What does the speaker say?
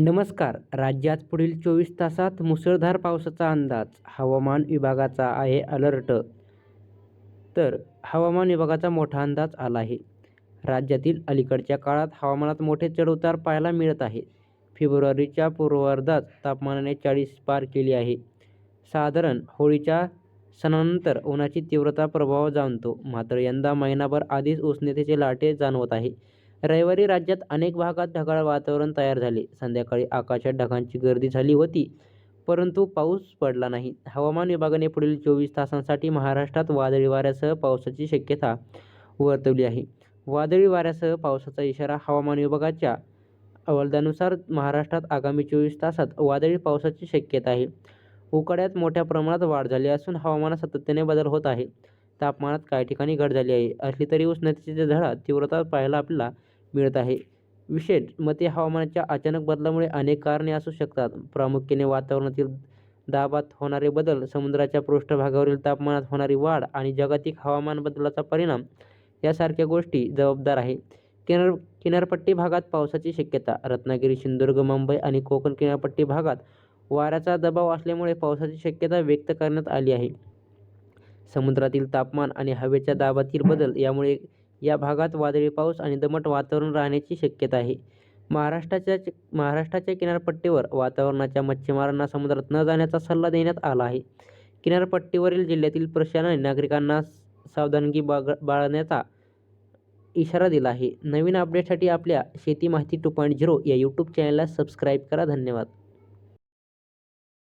नमस्कार. राज्यात पुढील चोवीस तासात मुसळधार पावसाचा अंदाज हवामान विभागाचा आहे अलर्ट. तर हवामान विभागाचा मोठा अंदाज आला आहे. राज्यातील अलीकडच्या काळात हवामानात मोठे चढउतार पाहायला मिळत आहे. फेब्रुवारीच्या पूर्वार्धात तापमानाने चाळीस पार केली आहे. साधारण होळीच्या सणानंतर उन्हाची तीव्रता प्रभाव जाणतो. मात्र यंदा महिनाभर आधीच उष्णतेचे लाटे जाणवत आहे. रविवारी राज्यात अनेक भागात ढगाळ वातावरण तयार झाले. संध्याकाळी आकाशात ढगांची गर्दी झाली होती परंतु पाऊस पडला नाही. हवामान विभागाने पुढील चोवीस तासांसाठी महाराष्ट्रात वादळी वाऱ्यासह पावसाची शक्यता वर्तवली आहे. वादळी वाऱ्यासह पावसाचा इशारा हवामान विभागाच्या अहवालानुसार महाराष्ट्रात आगामी चोवीस तासात वादळी पावसाची शक्यता आहे. उकाड्यात मोठ्या प्रमाणात वाढ झाली असून हवामानात सातत्याने बदल होत आहे. तापमानात काही ठिकाणी घट झाली आहे. असली तरी उष्णतेची झळा तीव्रता पाहायला आपल्याला मिळत आहे. विशेष मते हवामानाच्या अचानक बदलामुळे अनेक कारणे असू शकतात. प्रामुख्याने वातावरणातील दाबात होणारे बदल समुद्राच्या पृष्ठभागावरील तापमानात होणारी वाढ आणि जागतिक हवामान बदलाचा परिणाम यासारख्या गोष्टी जबाबदार आहे. किनार किनारपट्टी भागात पावसाची शक्यता रत्नागिरी सिंधुदुर्ग मुंबई आणि कोकण किनारपट्टी भागात वाऱ्याचा दबाव असल्यामुळे पावसाची शक्यता व्यक्त करण्यात आली आहे. समुद्रातील तापमान आणि हवेच्या दाबातील बदल यामुळे या भागात वादळी पाऊस आणि दमट वातावरण राहण्याची शक्यता आहे. महाराष्ट्राच्या महाराष्ट्राच्या किनारपट्टीवर वातावरणाच्या मच्छीमारांना समुद्रात न जाण्याचा सल्ला देण्यात आला आहे. किनारपट्टीवरील जिल्ह्यातील प्रशासनाने नागरिकांना सावधानगी बाग बाळगण्याचा इशारा दिला आहे. नवीन अपडेटसाठी आपल्या शेती माहिती टू पॉईंट झिरो या यूट्यूब चॅनलला सबस्क्राईब करा. धन्यवाद.